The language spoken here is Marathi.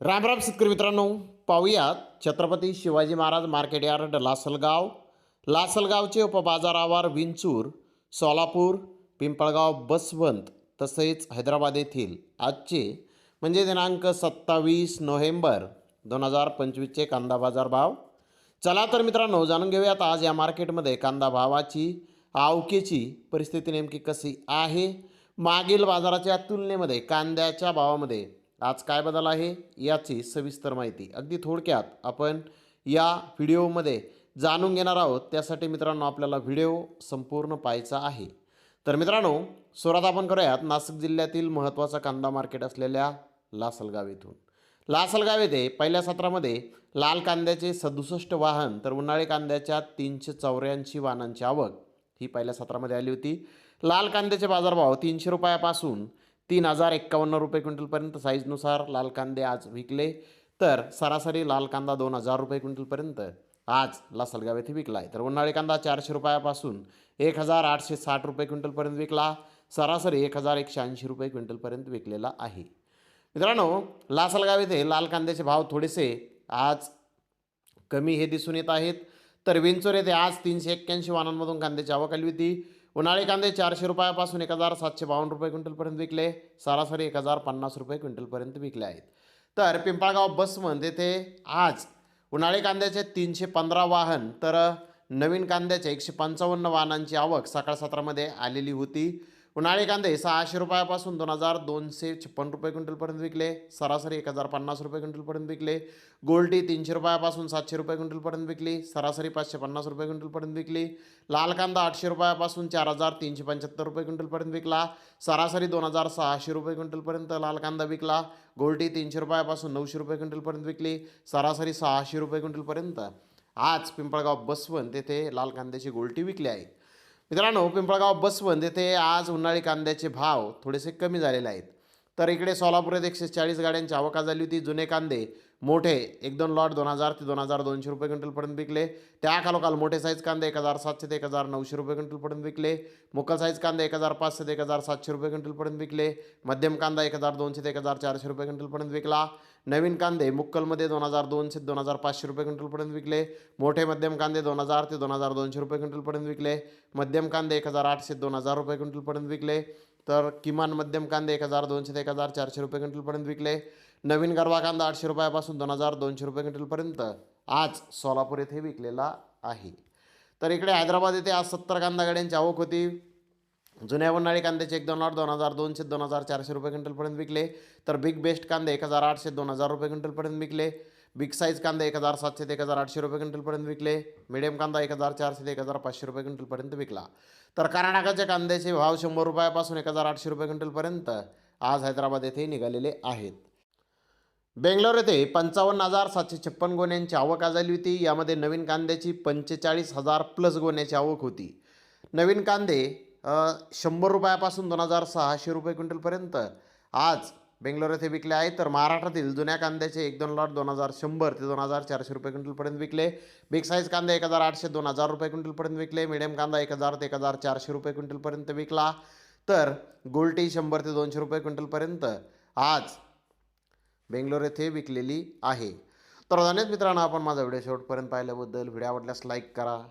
रामराम शेतकरी मित्रांनो पाहूयात छत्रपती शिवाजी महाराज मार्केट यार्ड लासलगाव. लासलगावचे उपबाजारावर विंचूर सोलापूर पिंपळगाव बसवंत तसेच हैदराबाद येथील आजचे म्हणजे दिनांक सत्तावीस नोव्हेंबर दोन हजार पंचवीसचे कांदा बाजार भाव. चला तर मित्रांनो जाणून घेऊयात आज या मार्केटमध्ये कांदा भावाची आवकेची परिस्थिती नेमकी कशी आहे? मागील बाजाराच्या तुलनेमध्ये कांद्याच्या भावामध्ये आज काय बदल आहे याची सविस्तर माहिती. अगदी थोडक्यात आपण या व्हिडिओमध्ये जाणून घेणार आहोत. त्यासाठी मित्रांनो आपल्याला व्हिडिओ संपूर्ण पाहायचा आहे. तर मित्रांनो सुरुवात आपण करूयात. नाशिक जिल्ह्यातील महत्त्वाचा कांदा मार्केट असलेल्या लासलगाव येथून लासलगाव येथे पहिल्या सत्रामध्ये लाल कांद्याचे सदुसष्ट वाहन तर उन्हाळी कांद्याच्या तीनशे चौऱ्याऐंशी वाहनांची आवक ही पहिल्या सत्रामध्ये आली होती. लाल कांद्याचे बाजारभाव तीनशे रुपयापासून तीन हजार एक्कावन्न रुपये क्विंटलपर्यंत साईजनुसार लाल कांदे आज विकले. तर सरासरी लाल कांदा दोन हजार रुपये क्विंटलपर्यंत आज लासलगाव येथे विकला आहे तर उन्हाळी कांदा चारशे रुपयापासून एक हजार आठशे साठ रुपये क्विंटलपर्यंत विकला. सरासरी एक हजार एकशे ऐंशी रुपये क्विंटलपर्यंत विकलेला आहे. मित्रांनो लासलगाव येथे लाल कांद्याचे भाव थोडेसे आज कमी हे दिसून येत आहेत. तर विंचोर येथे आज तीनशे एक्क्याऐंशी वाहनांमधून कांद्याची आवक आली होती. उन्हाळी कांदे चारशे रुपयापासून एक हजार सातशे बावन्न रुपये क्विंटलपर्यंत विकले. सरासरी एक हजार पन्नास रुपये क्विंटलपर्यंत विकले आहेत. तर पिंपळगाव बसवंत येथे आज उन्हाळी कांद्याचे तीनशे पंधरा वाहन तर नवीन कांद्याचे एकशे पंचावन्न वाहनांची आवक सकाळ सत्रामध्ये आलेली होती. उन्हाळी कांदे सहाशे रुपयापासून दोन हजार दोनशे छप्पन रुपये क्विंटलपर्यंत विकले. सरासरी एक हजार पन्नास रुपये क्विंटलपर्यंत विकले. गोल्टी तीनशे रुपयापासून सातशे रुपये क्विंटलपर्यंत विकली. सरासरी पाचशे पन्नास रुपये क्विंटलपर्यंत विकली. लाल कांदा आठशे रुपयापासून चार हजार तीनशे पंच्याहत्तर रुपये क्विंटलपर्यंत विकला. सरासरी दोन हजार सहाशे रुपये क्विंटलपर्यंत लाल कांदा विकला. गोल्टी तीनशे रुपयापासून नऊशे रुपये क्विंटलपर्यंत विकली. सरासरी सहाशे रुपये क्विंटलपर्यंत. आज पिंपळगाव बसवंत येथे लाल कांद्याची गोल्टी विकली आहे. मित्रांनो पिंपळगाव बसवंत येथे आज उन्हाळी कांद्याचे भाव थोडेसे कमी झालेले आहेत. तर इकडे सोलापुरात एकशे चाळीस गाड्यांची आवका झाली होती. जुने कांदे मोठे एक दोन लॉट दोन हजार ते दोन हजार दोनशे रुपये क्विंटलपर्यंत विकले. त्या खालोखाल मोठे साईज कांदे एक हजार सातशे ते एक हजार नऊशे रुपये क्विंटलपर्यंत विकले. मुकल साईज कांदे एक हजार पाचशे ते एक हजार सातशे रुपये क्विंटलपर्यंत विकले. मध्यम कांदा एक हजार दोनशे ते एक हजार चारशे रुपये क्विंटलपर्यंत विकला. नवीन कांदे मुक्कलमध्ये दोन हजार दोनशे दोन हजार पाचशे रुपये क्विंटलपर्यंत विकले. मोठे मध्यम कांदे दोन हजार ते दोन हजार दोनशे रुपये क्विंटलपर्यंत विकले. मध्यम कांदे एक हजार आठशे दोन हजार रुपये क्विंटलपर्यंत विकले. तर किमान मध्यम कांदे एक हजार दोनशे ते एक हजार चारशे रुपये क्विंटलपर्यंत विकले. नवीन गरवा कांदा आठशे रुपयापासून दोन हजार दोनशे रुपये क्विंटलपर्यंत आज सोलापूर येथे विकलेला आहे. तर इकडे हैदराबाद येथे आज सत्तर कांदा गाड्यांची आवक होती. जुन्या उन्हाळी कांद्याचे एक दोन लाट दोन हजार दोनशे दोन हजार चारशे रुपये क्विंटलपर्यंत विकले. तर बिग बेस्ट कांदे एक हजार आठशे दोन हजार रुपये क्विंटलपर्यंत विकले. बिग साईज कांदा एक हजार सातशे ते एक हजार आठशे रुपये क्विंटलपर्यंत विकले. मिडियम कांदा एक हजार चारशे ते एक हजार पाचशे रुपये क्विंटलपर्यंत विकला. तर कर्नाटकाच्या कांद्याचे भाव शंभर रुपयापासून एक हजार आठशे रुपये क्विंटलपर्यंत आज हैदराबाद येथे निघालेले आहेत. बेंगलोर येथे पंचावन्न हजार सातशे छप्पन गोण्यांची आवक आज झाली होती. यामध्ये नवीन कांद्याची पंचेचाळीस हजार प्लस गोण्याची आवक होती. नवीन कांदे शंभर रुपयापासून दोन हजार सहाशे रुपये क्विंटलपर्यंत आज बेंगलोर येथे विकले आहेत. तर महाराष्ट्रातील जुन्या कांद्याचे एक दोन लॉट दोन हजार शंभर ते दोन हजार चारशे रुपये क्विंटलपर्यंत विकले. बिग साईज कांदा एक हजार आठशे दोन हजार रुपये क्विंटलपर्यंत विकले. मिडियम कांदा एक हजार ते एक हजार चारशे रुपये क्विंटलपर्यंत विकला. तर गोल्टी शंभर ते दोनशे रुपये क्विंटलपर्यंत आज बेंगलोर येथे विकलेली आहे. तर धन्यवाद मित्रांनो आपण माझा व्हिडिओ शेवटपर्यंत पाहिल्याबद्दल. व्हिडिओ आवडल्यास लाईक करा.